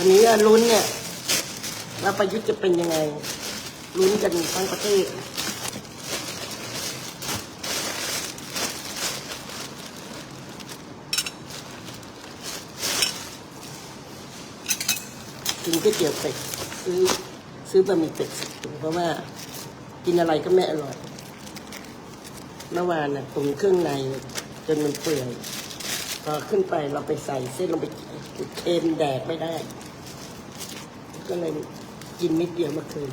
วันนี้ลุ้นเนี่ยว่าประยุทธ์จะเป็นยังไงลุ้นกันทั้งประเทศกินก๋วยเตี๋ยวเป็ดซื้อซื้อบะหมี่เป็ดสิบถุงเพราะว่ากินอะไรก็ไม่อร่อย เมื่อวานน่ะตุ๋นเครื่องในจนมันเปื่อยพอขึ้นไปเราไปใส่เส้นลงไปเค็มแดกไม่ได้ ก็เลยกินนิดเดียวเมื่อคืน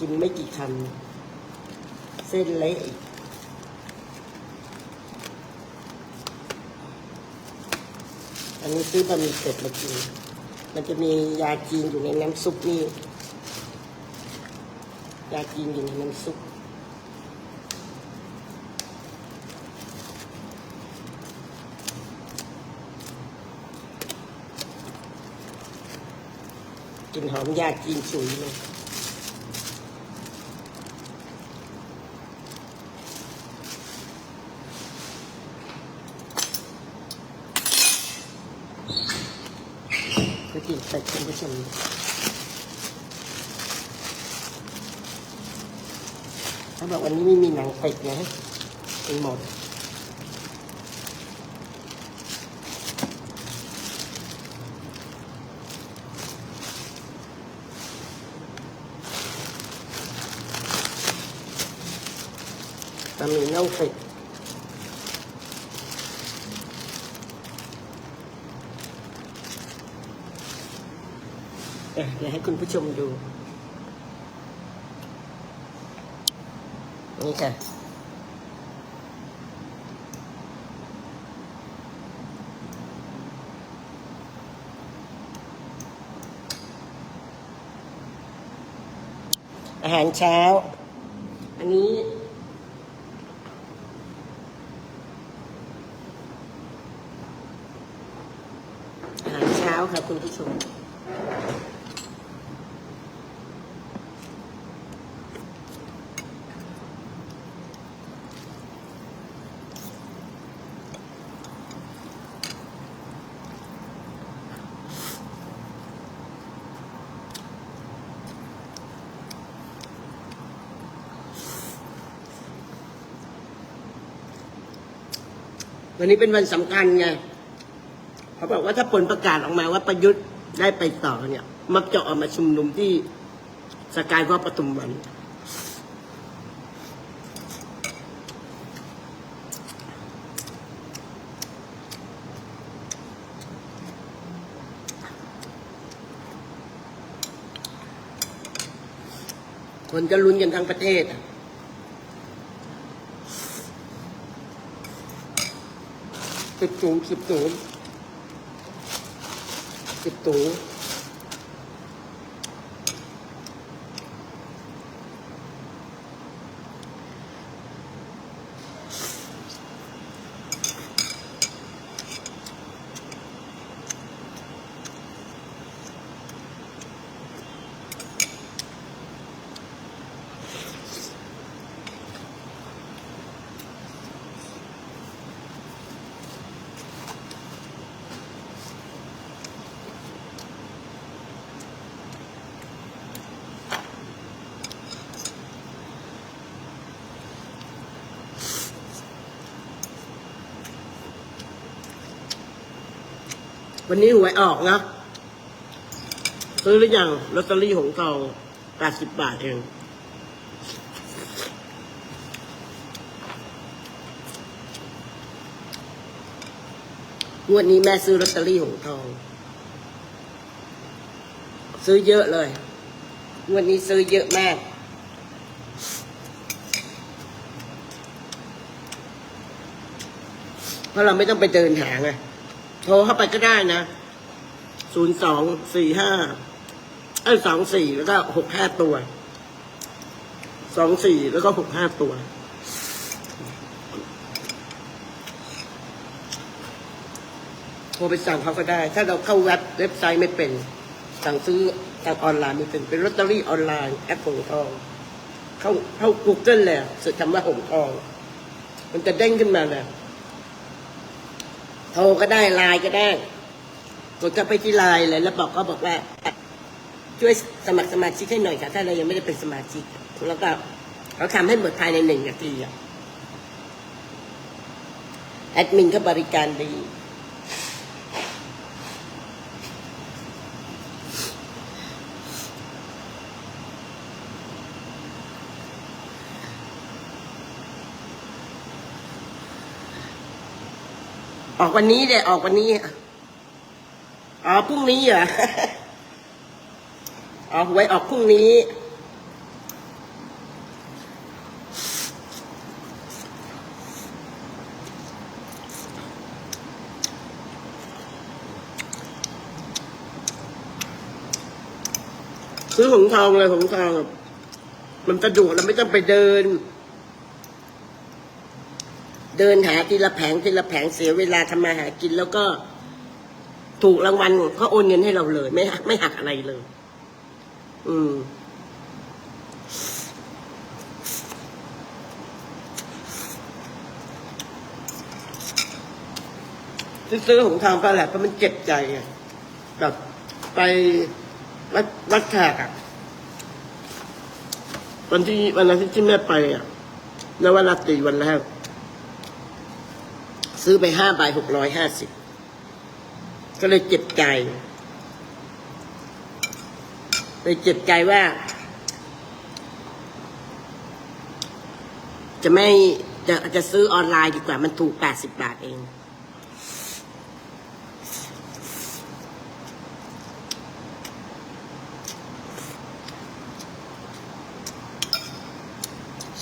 กินไม่กี่คำเส้นเละอีกอันนี้ซื้อบะหมี่เป็ดมากินมันจะมียาจีนอยู่ในน้ำซุปนี่ ยาจีนอยู่ในน้ำซุป ลินหอมยาจีนฉุยเลยก็กินเป็ดคุณผู้ชมเขาบอกวันนี้ไม่มีหนังเป็ดนะเป็นหมด บะหมี่น่องเป็ดเดี๋ยวให้คุณผู้ชมดู นี่ค่ะอาหารเช้า อันนี้ อาหารเช้า ค่ะคุณผู้ชม วันนี้เป็นวันสำคัญไง เขาบอกว่าถ้าผลประกาศออกมาว่าประยุทธ์ได้ไปต่อเนี่ย มักจะออกมาชุมนุมที่สกายว่าประทุมวันคนจะลุ้นกันทั้งประเทศ สิบสูงสิบสูง บตู วันนี้หวยออกนะ ซื้อหรือยังลอตเตอรี่หงทองแปดสิบบาทเองงวดนี้แม่ซื้อลอตเตอรี่หงทอง ซื้อเยอะเลยงวดนี้ซื้อเยอะมาก เพราะเราไม่ต้องไปเดินหาไง ทรเข้าไปก็ได้นะศูนย์สองสี่ห้าเอ้สองสี่แล้วก็หกห้าตัวสองสี่แล้วก็หกห้าตัว โทรไปสั่งเขาก็ได้ ถ้าเราเข้าเว็บเว็บไซต์ไม่เป็น สั่งซื้อทางออนไลน์ไม่เป็น เป็นลอตเตอรี่ออนไลน์แอปหงทอง เข้าเข้า Google เลยอะเสิร์ชคำว่าหงทอง มันจะเด้งขึ้นมาเลย โทรก็ได้ไลน์ก็ได้กดเข้าไปที่ไลน์เลย แล้วบอกก็บอกว่า ช่วยสมัครสมาชิกให้หน่อยค่ะ ถ้าเรายังไม่ได้เป็นสมาชิก แล้วก็เขาทำให้หมดภายในหนึ่งนาทีอะแอดมินก็บริการดี ออกวันนี้เดี๋ยออกวันนี้อ๋อพรุ่งนี้เหรอออกหวยออกพรุ่งนี้ ซื้อหงทองเลยหงทอง มันสะดวกเราไม่ต้องไปเดิน เดินหาทีละแผงทีละแผงเสียเวลาทำมาหากินแล้วก็ถูกรางวัลเขาโอนเงินให้เราเลย ไม่หักไม่หักอะไรเลย อืม ซื้อของทางไปแหละเพราะมันเจ็บใจอะแบบไปวัดวัดแขกอะวันที่วันอาทิตย์ที่แม่ไปอะนวราตรีวันแรก ซื้อไปห้าใบหกร้อยห้าสิบก็เลยเจ็บใจเลยเจ็บใจว่า จะไม่จะจะซื้อออนไลน์ดีกว่า มันถูกแปดสิบบาทเอง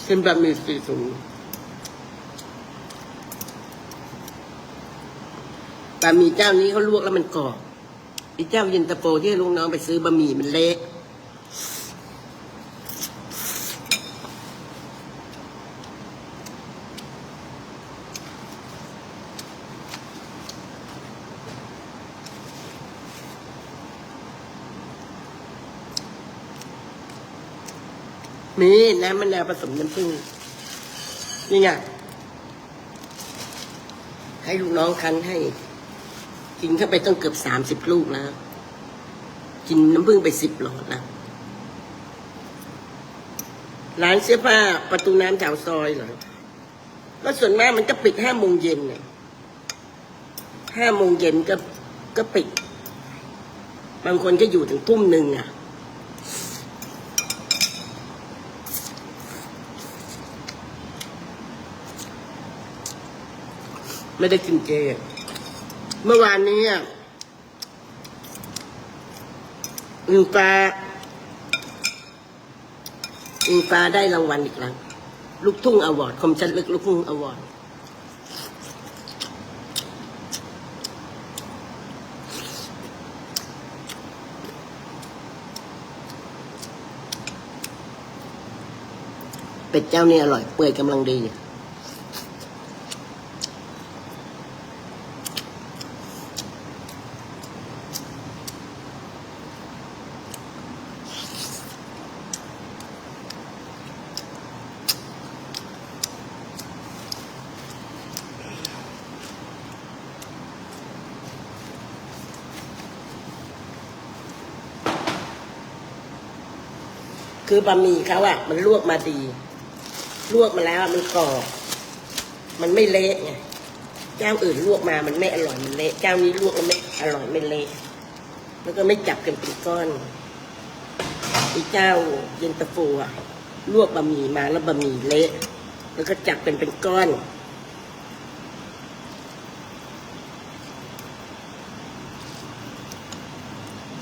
เส้นบะหมี่สี่ถุงะหมี่เจ้านี้เขาลวกแล้วมันกรอบอีเจ้าเย็นตาโฟที่ลุงน้องไปซื้อบะหมี่มันเละมีน้ำมะนาวผสมน้ำผึ้งนี่ไงให้ลูกน้องคั้นให้ กินเข้าไปต้องเกือบสามสิบลูกแล้ว กินน้ำผึ้งไปสิบหลอดแล้ว ร้านเสื้อผ้าประตูน้ำแถวซอยเหรอก็ส่วนมากมันก็ปิดห้าโมงเย็นเนี่ยห้าโมงเย็นก็ก็ปิด บางคนก็อยู่ถึงทุ่มหนึ่งอะ ไม่ได้กินเจ เมื่อวานนี้อะอิงฟ้าอิงฟ้าได้รางวัลอีกแล้วลูกทุ่งอวอร์ดคมชัดลึกลูกทุ่งอวอร์ดเป็ดเจ้านี่อร่อย เปื่อยกำลังดี คือบะหมี่เขาอะมันลวกมาดี ลวกมาแล้วมันกรอบ มันไม่เละไงเจ้าอื่นลวกมามันไม่อร่อยมันเละเจ้านี้ลวกแล้วไม่อร่อยไม่เละแล้วก็ไม่จับกันเป็นก้อนไอ้เจ้าเย็นตาโฟอะลวกบะหมี่มาแล้วบะหมี่เละแล้วก็จับเป็นเป็นก้อน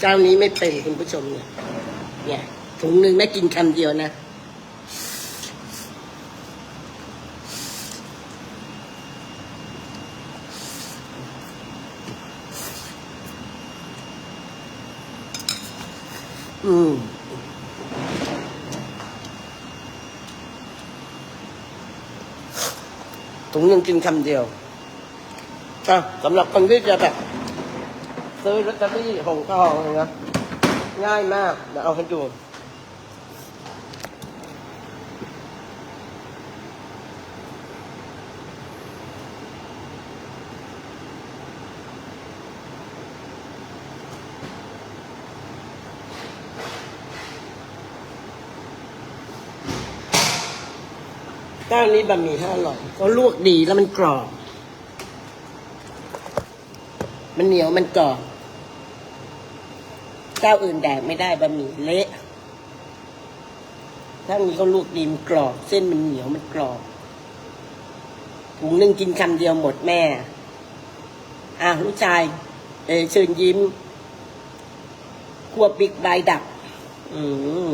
เจ้านี้ไม่เป็นคุณผู้ชมเนี่ยเนี่ย ถุงหนึ่งแม่กินคำเดียวนะ อืมถุงหนึ่งกินคำเดียวก็สำหรับคนที่จะแบบซื้อลอตเตอรี่หงทองเลยนะง่ายมากเดี๋ยวเอาให้ดู จ้านี้บะหมี่ห้าอร่อยเขาลวกดีแล้วมันกรอบ มันเหนียวมันกรอบเจ้าอื่นแดกไม่ได้บะหมี่เละถ้ามีเขาลวกดีมันกรอบ เส้นมันเหนียวมันกรอบถุงหนึ่งกินคำเดียวหมดแม่ อะลูกชาย เอเชิญยิ้มครัวปิกใบดับ อืม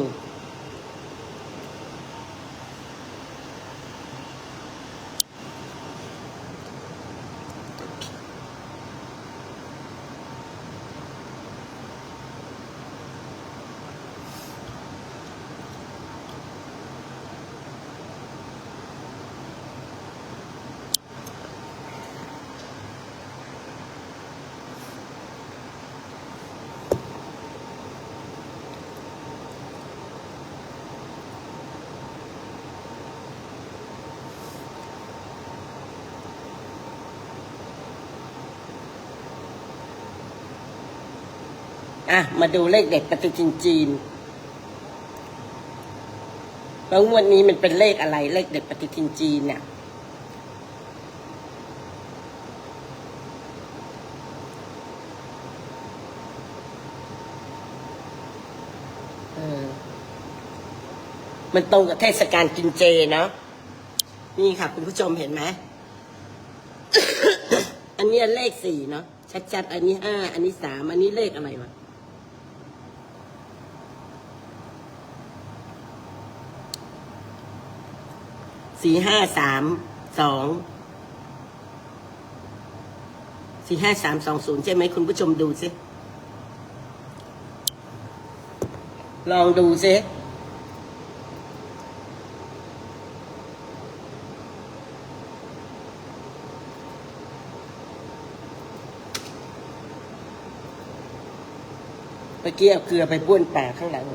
อะ มาดูเลขเด็ดปฏิทินจีนแล้วงวดนี้มันเป็นเลขอะไร เลขเด็ดปฏิทินจีนเนี่ยมันตรงกับเทศกาลกินเจเนาะนี่ค่ะ คุณผู้ชมเห็นไหม อันนี้เลขสี่เนาะชัดๆ อันนี้ห้า อันนี้สาม อันนี้เลขอะไรวะ สี่ห้าสามสองสี่ห้าสามสองศูนย์ใช่ไหมคุณผู้ชมดูสิลองดูสิเมื่อกี้เอาเกลือไปบ้วนปากข้างหลัง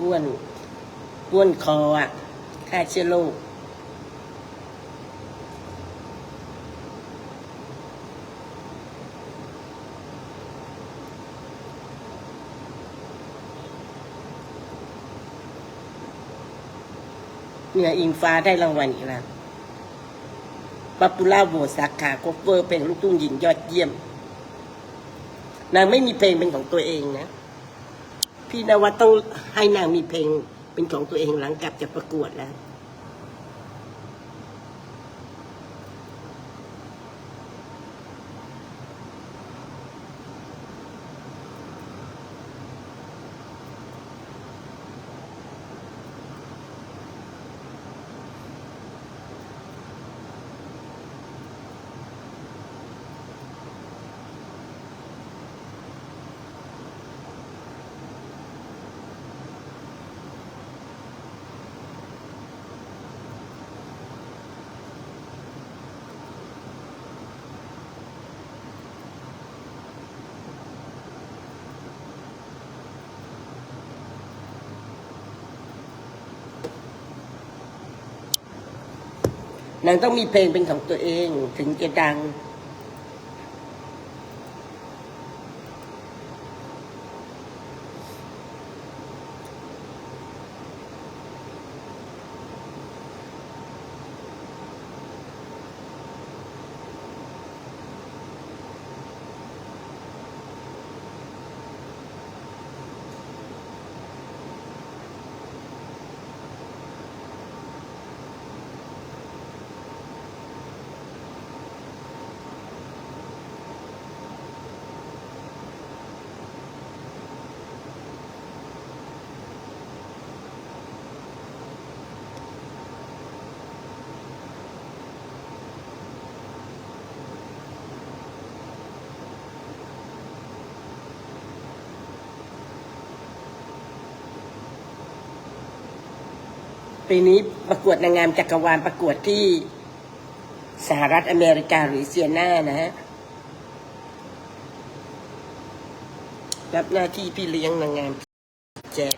บ้วนบ้วนคออะ ฆ่าเชื้อโรคเนี่ยอิงฟ้าได้รางวัลอีกแล้วป๊อปปูล่าโหวตสาขาโคเวอร์เพลงลูกทุ่งหญิงยอดเยี่ยม นางไม่มีเพลงเป็นของตัวเองนะ พี่นวัดต้องให้นางมีเพลง เป็นของตัวเองหลังกลับจากประกวดแล้ว นางต้องมีเพลงเป็นของตัวเองถึงจะดัง ปีนี้ประกวดนางงามจักรวาลประกวดที่สหรัฐอเมริกาหรือเซียนานะฮะรับหน้าที่พี่เลี้ยงนางงามแจก